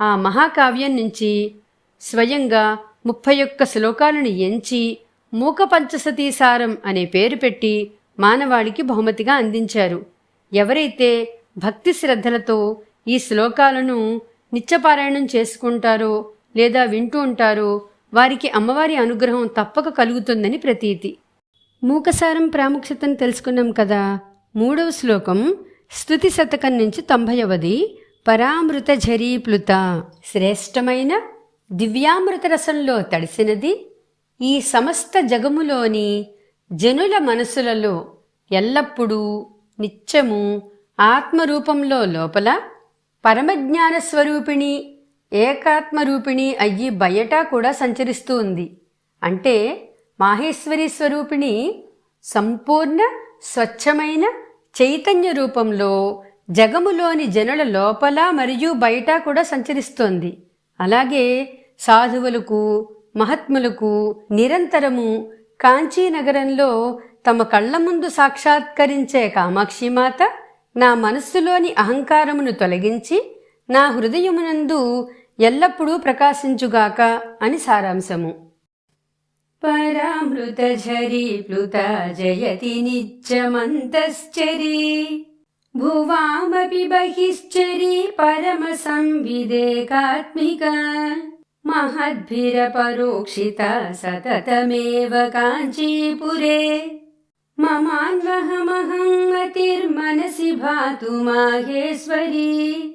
ఆ మహాకావ్యం నుంచి స్వయంగా ముప్పై ఒక్క శ్లోకాలను ఎంచి మూక పంచసతీసారం అనే పేరు పెట్టి మానవాళికి బహుమతిగా అందించారు. ఎవరైతే భక్తి శ్రద్ధలతో ఈ శ్లోకాలను నిత్యపారాయణం చేసుకుంటారో లేదా వింటూ ఉంటారో వారికి అమ్మవారి అనుగ్రహం తప్పక కలుగుతుందని ప్రతీతి. మూకసారం ప్రాముఖ్యతను తెలుసుకున్నాం కదా. మూడవ శ్లోకం స్తుతి శతకం నుంచి తొంభైవది పరామృత ఝరీప్లుత శ్రేష్టమైన దివ్యామృత రసంలో తడిసినది ఈ సమస్త జగములోని జనుల మనసులలో ఎల్లప్పుడూ నిత్యము ఆత్మరూపంలో లోపల పరమజ్ఞాన స్వరూపిణి ఏకాత్మరూపిణి అయ్యి బయట కూడా సంచరిస్తూ ఉంది. అంటే మాహేశ్వరి స్వరూపిణి సంపూర్ణ స్వచ్ఛమైన చైతన్య రూపంలో జగములోని జనుల లోపల మరియు బయట కూడా సంచరిస్తోంది. అలాగే సాధువులకు మహాత్ములకు నిరంతరము కాంచీనగరంలో తమ కళ్ళ ముందు సాక్షాత్కరించే కామాక్షిమాత నా మనస్సులోని అహంకారమును తొలగించి నా హృదయమునందు ఎల్లప్పుడూ ప్రకాశించుగాక అని సారాంశము. పరామృతఝరీ ప్లుత జయతి నిత్యమంతశ్చరీ. भुवामपि बहिश्चरी परमसंविदेकात्मिका महद्भिरपरोक्षिता सततमेव काञ्चीपुरे। ममान्वहमहं मतिर्मनसि भातु माहेश्वरी